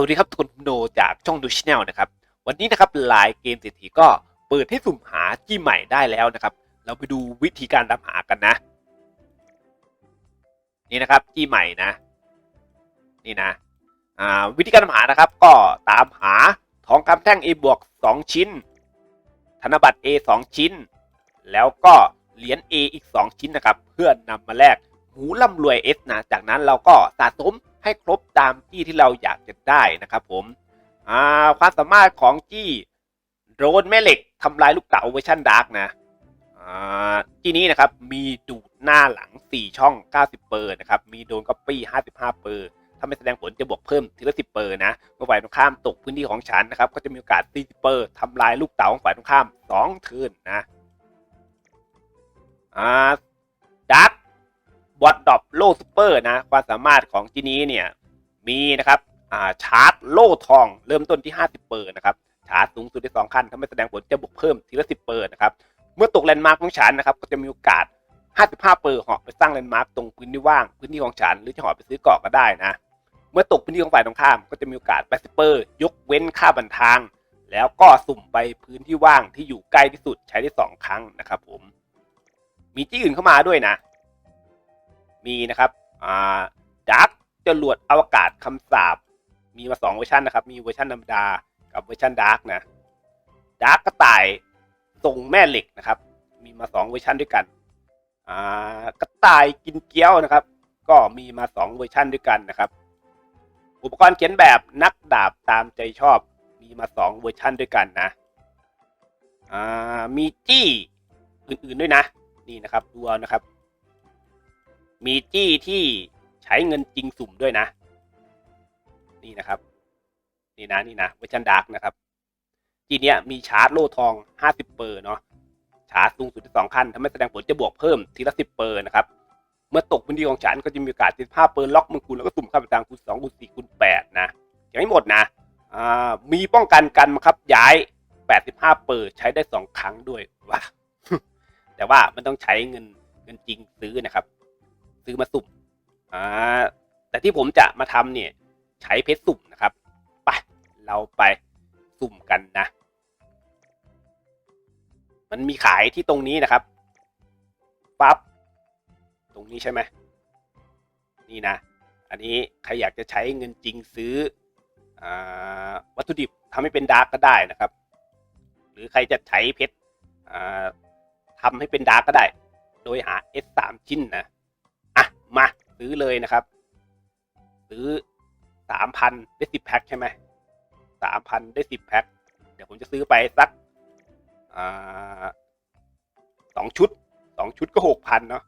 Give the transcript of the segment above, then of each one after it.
วัสดีครับทุกคนโนจากช่องดูชแนลนะครับ วันนี้นะครับไลน์เกมเศรษฐีก็เปิดให้สุ่มหาจี้ใหม่ได้แล้วนะครับ เราไปดูวิธีการตามหากันนะ นี่นะครับจี้ใหม่นะ นี่นะอ่าวิธีการตามหานะครับ ก็ตามหาทองคำแท่ง A บวก2ชิ้น ธนบัตร A 2 ชิ้น แล้วก็เหรียญ A อีก 2 ชิ้นนะครับ เพื่อนำมาแลกหูร่ำรวย S นะ จากนั้นเราก็สะสม ให้ครบตามจี้ที่เราอยากจะได้นะครับผมความสามารถของจี้โดรนแม่เหล็กทำลายลูกเต๋าเวอร์ชันดาร์กนะจี้นี้นะครับมีดูดหน้าหลัง 4 ช่อง 90 เปอร์นะครับมีโดนก๊อปปี้ 55 เปอร์ถ้าไม่แสดงผลจะบวกเพิ่มทีละ 10 เปอร์นะเมื่อฝ่ายตรงข้ามตกพื้นที่ของฉันนะครับก็จะมีโอกาส 40 เปอร์ทำลายลูกเต๋าของฝ่ายตรงข้าม 2 เทิร์นนะอ่าดัก บอดดอปโลซูเปอร์นะความสามารถของจีนี้เนี่ยมีนะครับอ่าชาร์จโลทองเริ่มต้นที่ 50 เปอร์นะครับชาร์จสูงสุดได้2ขั้นถ้าไม่แสดงผลจะบวกเพิ่มทีละ 10 เปอร์นะครับเมื่อตกแลนด์มาร์คของฉันนะครับก็จะมีโอกาส 55 เปอร์เหาะไปสร้างแลนด์มาร์คตรงพื้นที่ว่างพื้นที่ของฉันหรือจะเหาะไปซื้อเกาะก็ได้นะเมื่อตกพื้นที่ของฝ่ายตรงข้ามก็จะมีโอกาส80เปอร์ยกเว้นค่าบันทาง แล้วก็สุ่มไปพื้นที่ว่างที่อยู่ใกล้ที่สุดใช้ได้สองครั้งนะครับผมมีที่อื่นเข้ามาด้วยนะ มีนะครับอ่าดักจรวดอวกาศคำสาบมีมาสองเวอร์ชันนะครับ มีเวอร์ชันธรรมดา กับเวอร์ชันดาร์กนะดาร์กกระต่ายทรงแม่เหล็กนะครับ มีมาสองเวอร์ชันด้วยกันอ่ากระต่ายกินเกี๊ยวนะครับ ก็มีมาสองเวอร์ชันด้วยกันนะครับ อุปกรณ์เขียนแบบนักดาบตามใจชอบ มีมาสองเวอร์ชันด้วยกันนะอ่ามีจี้อื่นๆด้วยนะ นี่นะครับดูเอานะครับ มีจี้ที่ใช้เงินจริงสุ่มด้วยนะ นี่นะครับ นี่นะนี่นะเวชันดาร์กนะครับจี้เนี้ยมีชาร์จโล่ทอง 50 เปอร์เนาะชาร์จสูงสุดที่สองขั้นถ้าไม่แสดงผลจะบวกเพิ่มทีละ 10 เปอร์นะครับ เมื่อตกพื้นที่ของฉันก็จะมีโอกาส15เปอร์ล็อกมือคุณแล้วก็สุ่มค่าประจางคูณ2คูณ4คูณ8นะยังไม่หมดนะอ่ามีป้องกันกันบังคับย้าย 85 เปอร์ใช้ได้ 2 ครั้งด้วยว้าแต่ว่ามันต้องใช้เงินเงินจริงซื้อนะครับ ซื้อมาสุ่มอ่าแต่ที่ผมจะมาทำเนี่ยใช้เพชรสุ่มนะครับไปเราไปสุ่มกันนะ มันมีขายที่ตรงนี้นะครับปั๊บตรงนี้ใช่ไหมนี่นะ อันนี้ใครอยากจะใช้เงินจริงซื้ออาวัตถุดิบทำให้เป็นดาร์กก็ได้นะครับ หรือใครจะใช้เพชรอ่าทำให้เป็นดาร์กก็ได้ โดยหา S สามชิ้นนะ มาซื้อเลยนะครับ ซื้อสามพันได้สิบแพ็คใช่ไหมสามพันได้สิบแพ็คเดี๋ยวผมจะซื้อไปสักสองชุดสองชุดก็หกพันเนาะ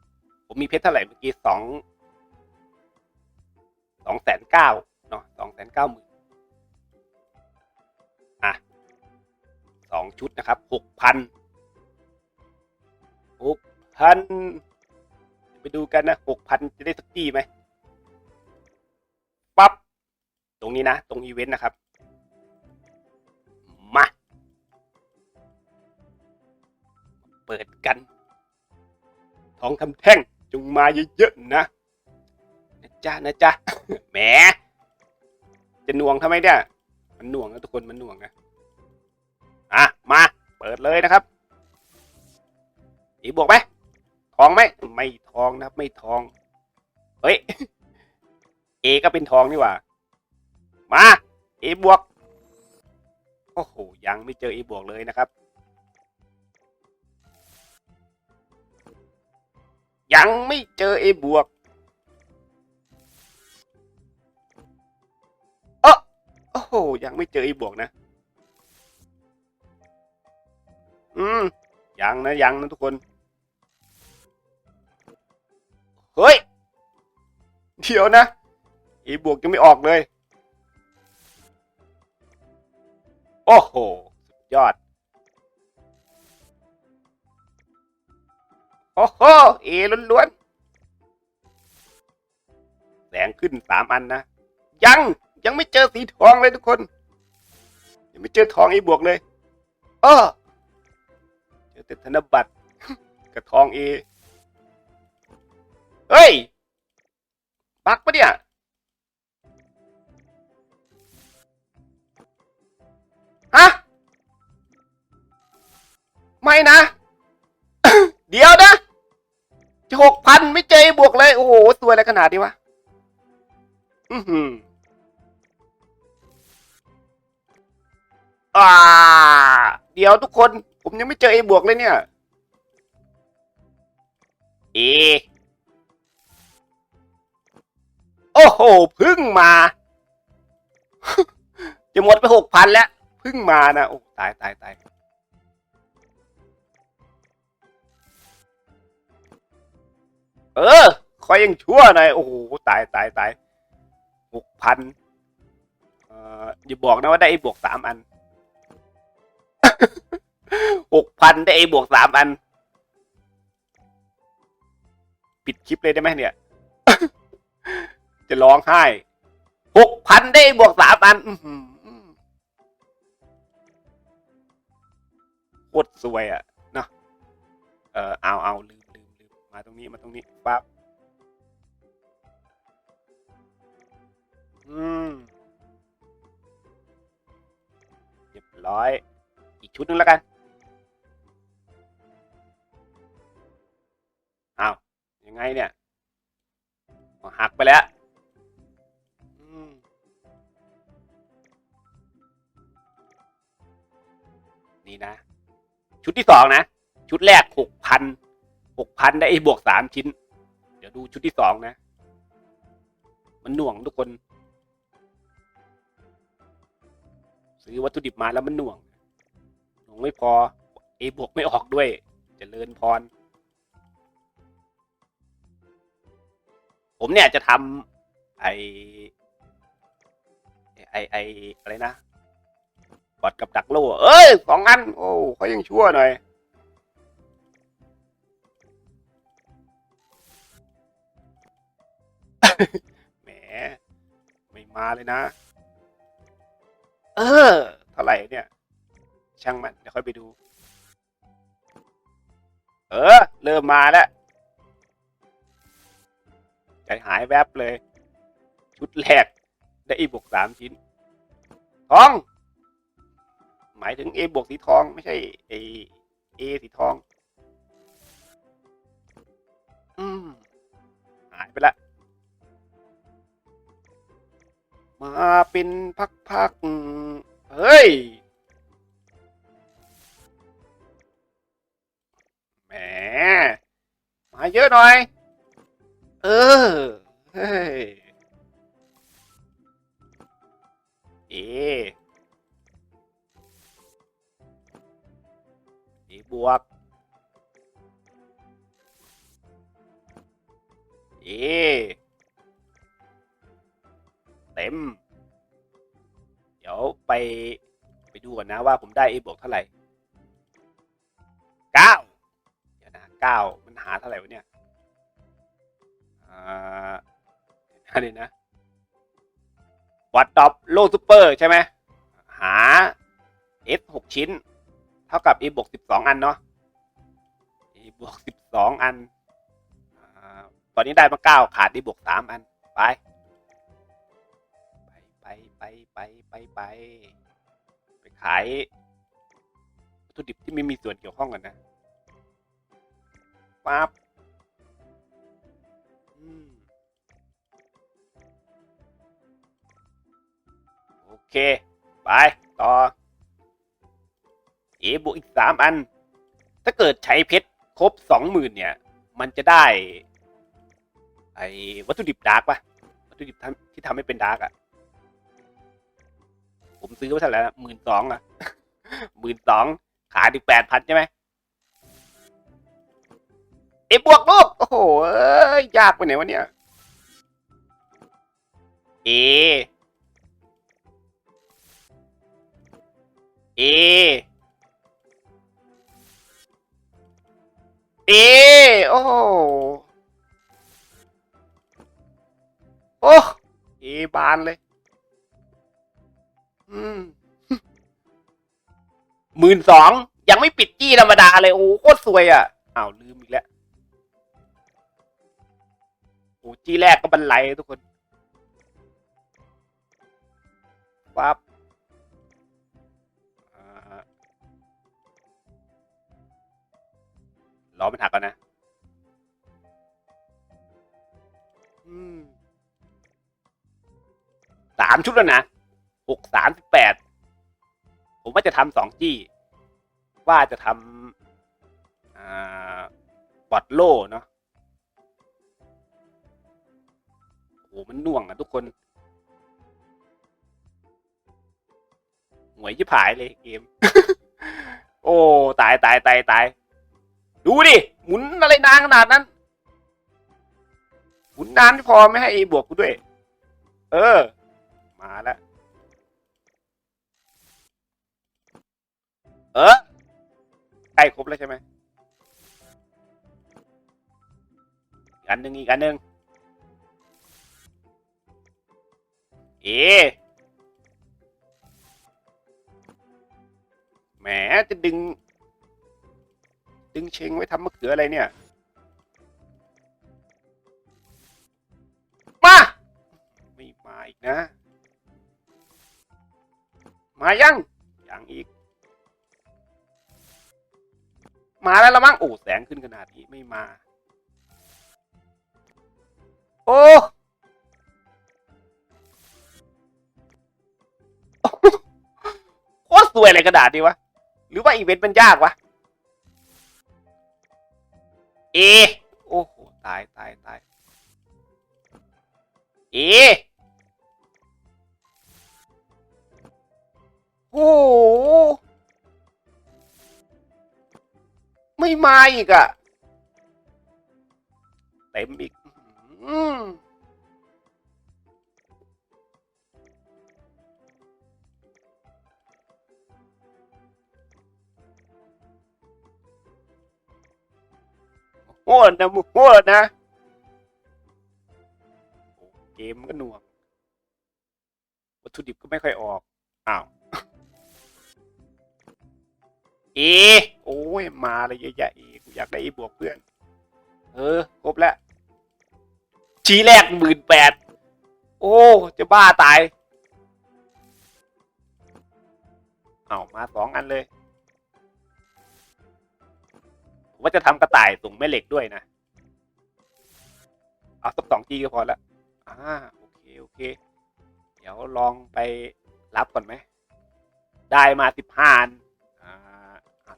ผมมีเพชรเท่าไหร่เมื่อกี้สองสองแสนเก้าเนาะสองแสนเก้าหมื่นอะสองชุดนะครับหกพันหกพัน ไปดูกันนะหกพันจะได้สักที่ไหมปั๊บตรงนี้นะ ตรงอีเวนต์นะครับ มา เปิดกัน ทองคำแท่งจงมาเยอะๆนะนะจ๊ะนะจ๊ะแหมจะหน่วงทำไมเนี่ยมันหน่วงนะทุกคนมันหน่วงนะอะมา เปิดเลยนะครับอีบวกไหม ทองไหมไม่ทองนะครับ ไม่ทอง เฮ้ย เอก็เป็นทองนี่หว่า มาเอบวก โอ้โห ยังไม่เจอเอบวกเลยนะครับ ยังไม่เจอ A บวกเออโอ้โห ยังไม่เจอ A บวกนะ อืม ยังนะ ยังนะทุกคน เฮ้ย เดี๋ยวนะ A บวกยังไม่ออกเลย โอ้โห สุดยอด โอ้โห เอล้วนๆแสงขึ้นสามอันนะ ยัง ยังไม่เจอสีทองเลยทุกคน ยังไม่เจอทองเอบวกเลย เออเจอแต่ธนบัตรกับทองเอ เฮ้ย บักปะเนี่ย ฮะ ไม่นะ เดี๋ยวนะหกพันไม่เจบวกเลย โอ้โห ตัวอะไรขนาดนี้วะ อือหืออ่า เดี๋ยวทุกคน ผมยังไม่เจอไอ้บวกเลยเนี่ย เอ โอ้โหพึ่งมา จะหมดไปหกพันแล้วพึ่งมานะโอ้ตายตายตายเออคอยยังชั่วหน่อยโอ้โหตายตายตายหกพันเอ่ออย่าบอกนะว่าได้ไอ้บวกสามอันหกพันได้ไอ้บวกสามอัน ปิดคลิปเลยได้ไหมเนี่ย จะร้องไห้หกพันได้บวกสามอันอื้อหือโคตรสวยอะเนาะเออเอาเอาลืมลืมลืมมาตรงนี้มาตรงนี้ปั๊บอืมเรียบร้อย อีกชุดหนึงแล้วกันเอายังไงเนี่ยหักไปแล้ว นี่นะ ชุดที่สองนะ ชุดแรกหกพันหกพันได้ไอ้บวกสามชิ้น เดี๋ยวดูชุดที่สองนะ มันหน่วงทุกคน ซื้อวัตถุดิบมาแล้วมันหน่วงหน่วงไม่พอไอ้บวกไม่ออกด้วยเจริญพร ผมเนี่ยจะทำไอไอไออะไรนะ บอดกับดักโล่เอ้ยสองอัน โอ้เขายังชั่วหน่อยแหมไม่มาเลยนะ เออเท่าไหร่เนี่ย ช่างมันเดี๋ยวค่อยไปดู เออ เริ่มมาแล้วใจหายแวบเลย ชุดแรกได้อีบวกสามชิ้นทอง หมายถึง A บวกสีทองไม่ใช่ไอเอสีทอง อืมหายไปละ มาเป็นพักๆ เฮ้ย แหม มาเยอะหน่อย เออ เฮ้ย เอ เอบวกเอเต็ม เดี๋ยวไปไปดูก่อนนะว่าผมได้ A บวกเท่าไหร่เก้าเดี๋ยวนะเก้ามันหาเท่าไหร่วะเนี่ยอ่าอันนี้นะวัดดอปโลซูเปอร์ใช่ไหมหา S หกชิ้น เท่ากับ A บวกสิบสองอันเนาะ A บวกสิบสองอัน ตอนนี้ได้มาเก้าขาด A บวกสามอัน ไป ไปไปไปไปไป ไปขายวัตถุดิบที่ไม่มีส่วนเกี่ยวข้องกันนะปั๊บโอเค ไป ต่อ เอบวกอีกสามอัน ถ้าเกิดใช้เพชรครบสองหมื่นเนี่ย มันจะได้ ไอ้วัตถุดิบดาร์กปะวัตถุดิบท,ที่ทำให้เป็นดาร์กอะผมซื้อไว้เท่าไหร่ละหมื่นสองอะหมื่นสองขาดอีกแปดพันใช่ไหมเอบวกลูกโอ้โหยยากไปไหนวะเนี่ยเอ เอ เอโอ้โหอ้เอบานเลย อืมหมื่นสอง ยังไม่ปิดจี้ธรรมดาเลย โอ้โคตรสวยอะ อ้าว ลืมอีกแล้ว โอ้จี้แรกก็บรรลัยทุกคนปั๊บ รอมันหักก่อนนะอืมสามชุดแล้วนะหกสามสิบแปดผมว่าจะทำสองจี้ ว่าจะทำอ่าบอดโล่เนาะโอ้โหมันหน่วงอะทุกคนหวยชิบหายเลยเกม โอ้ ตายตายตายตาย ดูดิ หมุนอะไรนานขนาดนั้น หมุนนานไม่พอไม่ให้บวกกูด้วย เออ มาแล้ว เออใกล้ครบแล้วใช่ไหมอีกอันหนึ่งอีกอันหนึ่งเอ แหมจะดึง ดึงเชงไว้ทำมะเขืออะไรเนี่ย มา ไม่มาอีกนะ มายังยังอีก มาแล้วละมั้งโอ้แสงขึ้นขนาดนี้ไม่มา โอ้โคตรสวยอะไรกระดาษดีวะ หรือว่าอีเวนต์มันยากวะ เอ โอ้โห ตายตายตายเอโอ้โห ไม่มาอีกอะเต็มอีก นะมุโหดนะเกมก็หน่วงวัตถุดิบก็ไม่ค่อยออก อ้าว เอ โอ้ย มาเลยเยอะแยะเอกูอยากได้เอบวกเพื่อน เออ ครบแล้ว ชี้แรกหมื่นแปด โอ้ จะบ้าตาย เอามาสองอันเลย ผมว่าจะทำกระต่ายส่งแม่เหล็กด้วยนะ เอาสักสองจีก็พอละอ่าโอเคโอเค เดี๋ยวลองไปรับก่อนไหม ได้มาสิบห้าอันอ่า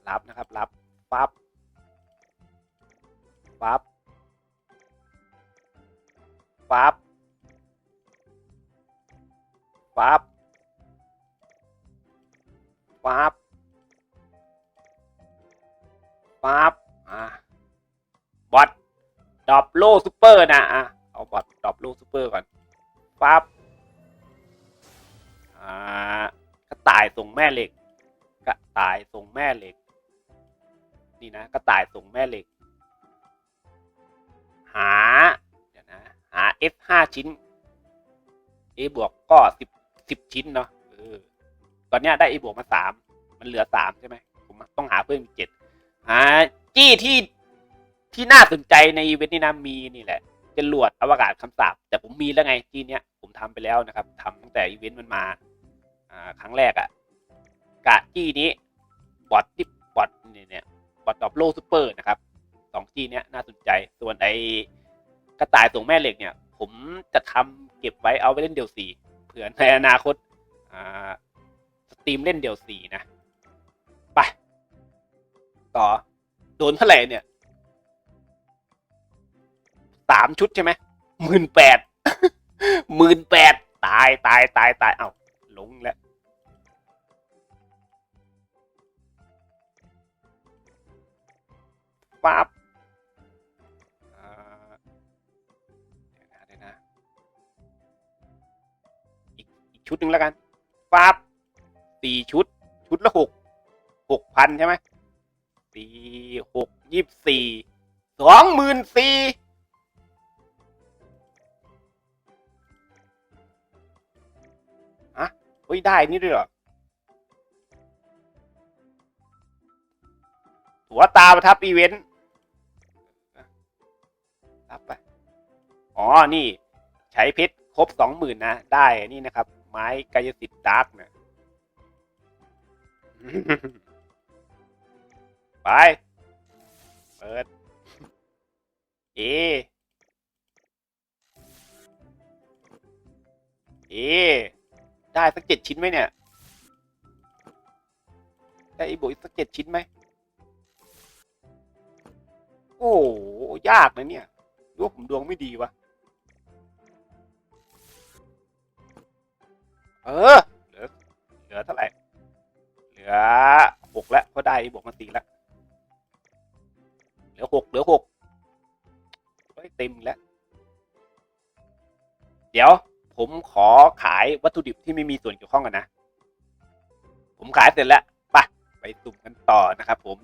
รับนะครับ รับปั๊บปั๊บปั๊บปั๊บปั๊บปั๊บ อะบอทดรอปโลซูเปอร์นะอะเอาบอทดรอปโลซูเปอร์ก่อนปั๊บอ่ากระต่ายส่งแม่เหล็ก กระต่ายส่งแม่เหล็ก นี่นะกระต่ายส่งแม่เหล็ก หาเดี๋ยวนะหา F ห้าชิ้น A บวกก็สิบสิบชิ้นเนาะเออตอนเนี้ยได้ A บวกมาสามมันเหลือสามใช่ไหมผมต้องหาเพิ่มอีกเจ็ดหา จี้ที่ที่น่าสนใจในอีเวนต์นี้นะมีนี่แหละจรวดอวกาศคำสาปแต่ผมมีแล้วไงจี้เนี้ยผมทำไปแล้วนะครับทำตั้งแต่อีเวนต์มันมาอ่าครั้งแรกอะ่ะกะจี้นี้บอทที่บอทเนี่ยเนี่ยบอทดอบโลซูเปอร์นะครับสองจี้เนี้ยน่าสนใจส่วนไอกระต่ายส่งแม่เหล็กเนี่ย ผมจะทำเก็บไว้เอาไว้เล่นเดี่ยวสี่เผื่อในอนาคตอ่าสตรีมเล่นเดี่ยวสี่นะไปต่อ ดนเท่าไหร่เนี่ยสามชุดใช่ไหมหมื่นแปดหมื่นแปดตายตายตายตายเอ้าหลงแล้วปั๊บอีกอีกชุดหนึ่งแล้วกันปั๊บสี่ชุด ชุดละหกหกพันใช่ไหม สี่หกยี่สิบสี่สองหมื่นสี่อะเฮ้ย ได้นี่ด้วยเหรอ หัวตาประทับอีเวนต์รับไป อ๋อ นี่ ใช้เพชรครบสองหมื่นนะ ได้นี่นะครับ ไม้กายสิทธิ์ดาร์กนะ ไปไปปิด เอ เอ ได้สักเจ็ดชิ้นไหมเนี่ย ได้อีโบอีกสักเจ็ดชิ้นไหม โอ้ยากนะเนี่ยหรู้ว่าผมดวงไม่ดีวะ เออ เหลือ เหลือเท่าไหร่ เหลือหกแล้วเพราะได้อีโบมาสี่แล้ว ลือหกเหลือหกเฮ้ยเต็มแล้ว เดี๋ยว ผมขอขายวัตถุดิบที่ไม่มีส่วนเกี่ยวข้องกันนะ ผมขายเสร็จแล้วไปไปสุ่มกันต่อนะครับ ผม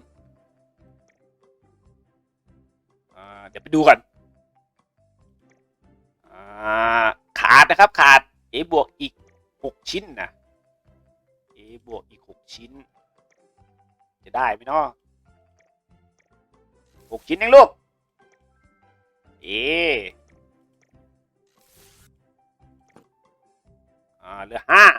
เดี๋ยวไปดูก่อนอขาดนะครับขาด A บวกอีกหกชิ้นนะ A บวกอีกหกชิ้น จะได้ไหมเนาะ หกชิ้นเองลูก เออ่าเหลือห้าห้า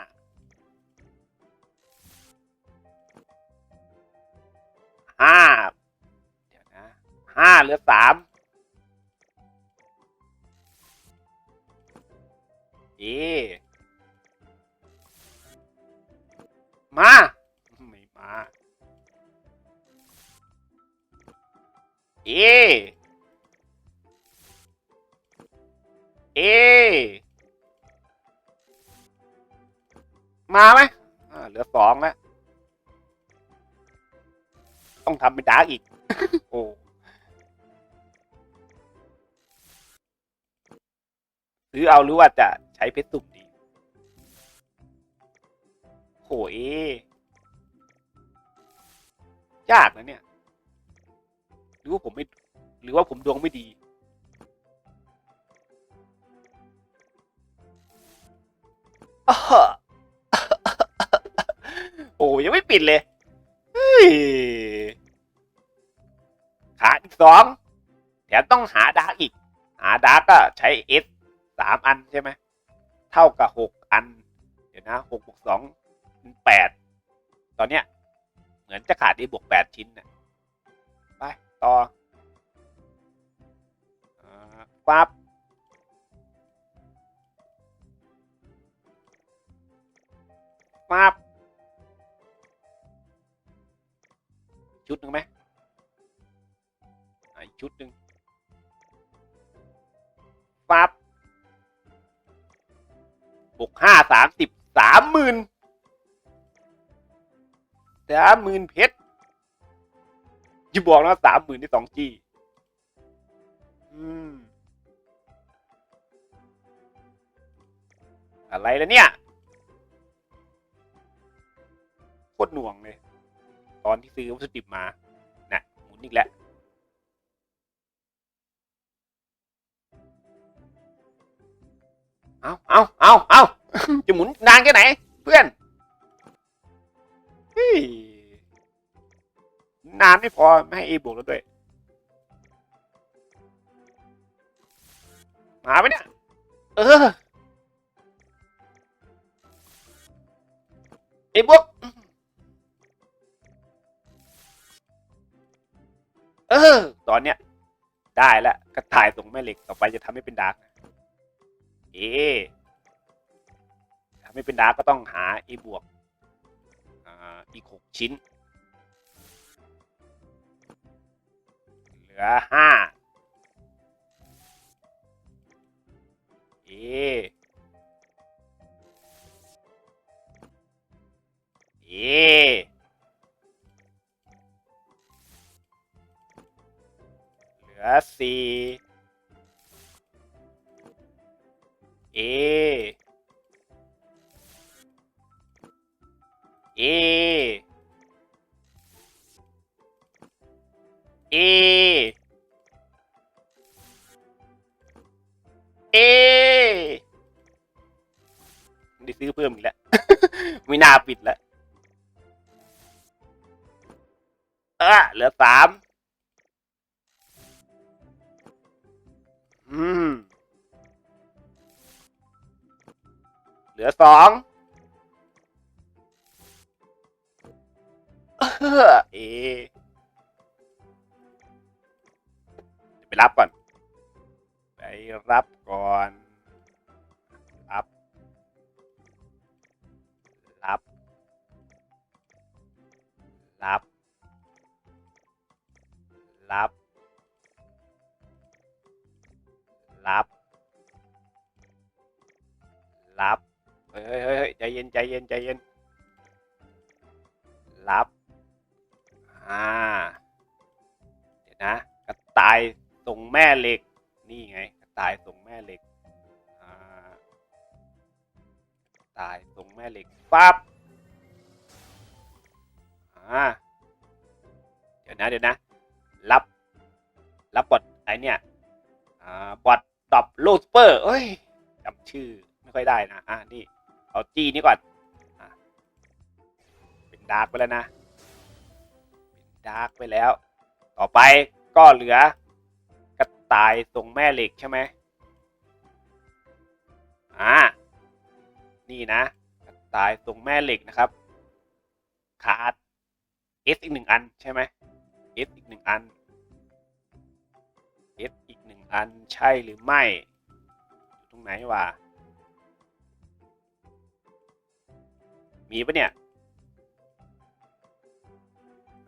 ต้องทำเป็นดาร์กอีก โอ้ซื้อเอาหรือว่าจะใช้เพชรสุ่มดีโหเอยากนะเนี่ย หรือว่าผมไม่ หรือว่าผมดวงไม่ดีอ้อโอ้ยังไม่ปิดเลย เฮ้ย ขาดอีกสองแถมต้องหาดาร์กอีก หาดาร์กก็ใช้เอสสามอันใช่ไหมเท่ากับหกอัน เดี๋ยวนะหกบวกสองเป็นแปดตอนเนี้ยเหมือนจะขาดได้บวกแปดชิ้นนะไป ต่ออาปั๊บปั๊บามหมื่นเพชรจะบอกนะสามหมื่นที่สองจีอืมอะไรแล้วเนี่ยโคตรหน่วงเลย ตอนที่ซื้อวัตถุดิบมาน่ะหมุนอีกแล้วเอาเอาเอาเอาจะหมุนนานแค่ไหน เพื่อนเฮ้ย นานไม่พอไม่ให้เอบวกแล้วด้วย มาไหมเนี่ย เออเอบวกเออ ตอนเนี้ย ได้แล้วกระต่ายส่งแม่เหล็กต่อไปจะทำให้เป็นดาร์กเอทำให้เป็นดาร์กก็ต้องหาเอบวกอ,อีกหกชิ้น เหลือห้า เออเหลือสามอืม เหลือสองเออเอไปรับก่อน ไปรับก่อน รับ รับ รับ รับ รับ รับเฮ้ยเฮ้ยเฮ้ยใจเย็นใจเย็นใจเย็น รับ อ่า เดี๋ยวนะ กระต่ายส่งแม่เหล็ก นี่ไง กระต่ายส่งแม่เหล็ก อ่ากระต่ายส่งแม่เหล็กปั๊บ อ่า เดี๋ยวนะเดี๋ยวนะ รับ รับบอทไอเนี่ยอ่าบอทดอบโลสเปอร์เอ้ยจำชื่อไม่ค่อยได้นะ อ่านี่เอาจีนี่ก่อนอเป็นดาร์กไปแล้วนะ เป็นดาร์กไปแล้ว ต่อไปก็เหลือกระต่ายส่งแม่เหล็กใช่ไหมอ่า นี่นะ กระต่ายส่งแม่เหล็กนะครับ ขาด S อีกหนึ่งอันใช่ไหม S อีกหนึ่งอัน S อีกหนึ่งอันใช่หรือไม่อยู่ตรงไหนวะมีปะเนี่ย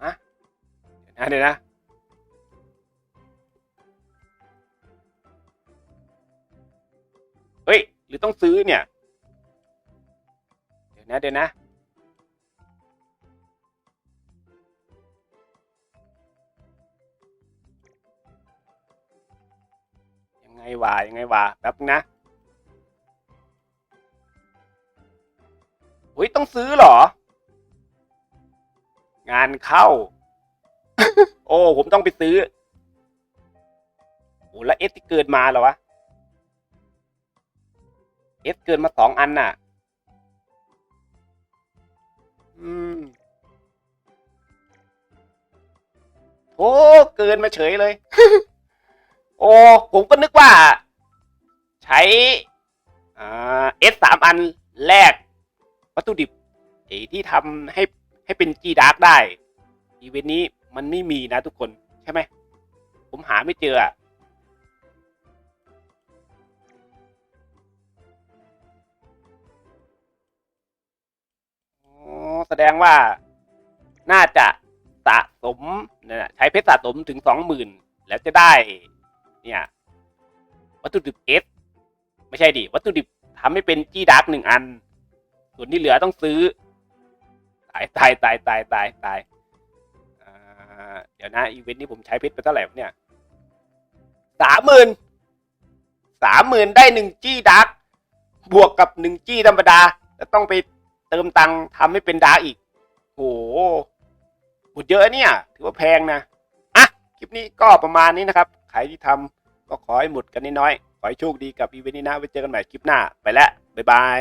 อะเดี๋ยวนะเดี๋ยวนะเฮ้ย หรือต้องซื้อเนี่ย เดี๋ยวนะเดี๋ยวนะ ไงวะยังไงวะแป๊บนึงนะอุ้ยต้องซื้อเหรอ งานเข้า โอ้ผมต้องไปซื้อโอ้แล้วเอสที่เกินมาเหรอวะเอสเกินมาสองอันน่ะ อืมโอ้เกินมาเฉยเลย โอ้ ผมก็นึกว่า ใช้เอสสามอันแรก วัตถุดิบที่ทำให้ให้เป็นจีดาร์กได้ อีเวนต์นี้มันไม่มีนะทุกคนใช่ไหม ผมหาไม่เจออแสดงว่าน่าจะสะสมใช้เพชรสะสมถึงสองหมื่นแล้วจะได้ เนี่ย วัตถุดิบเอสไม่ใช่ดิ วัตถุดิบทำให้เป็นจีดาร์กหนึ่งอัน ส่วนที่เหลือต้องซื้อ ตายตายตายตายตายตายเดี๋ยวนะอีเวนต์นี้ผมใช้เพชรไปเท่าไหร่เนี่ยสามหมื่นสามหมื่นได้หนึ่งจี้ดาร์กบวกกับหนึ่งจี้ธรรมดาแล้วต้องไปเติมตังค์ทำให้เป็นดาร์กอีกโหหมดเยอะเนี่ย ถือว่าแพงนะ อะ คลิปนี้ก็ประมาณนี้นะครับ ใครที่ทำก็ขอให้หมดกันน้อยๆขอให้โชคดีกับอีเวนต์นี้นะไว้เจอกันใหม่คลิปหน้าไปแล้วบ๊ายบาย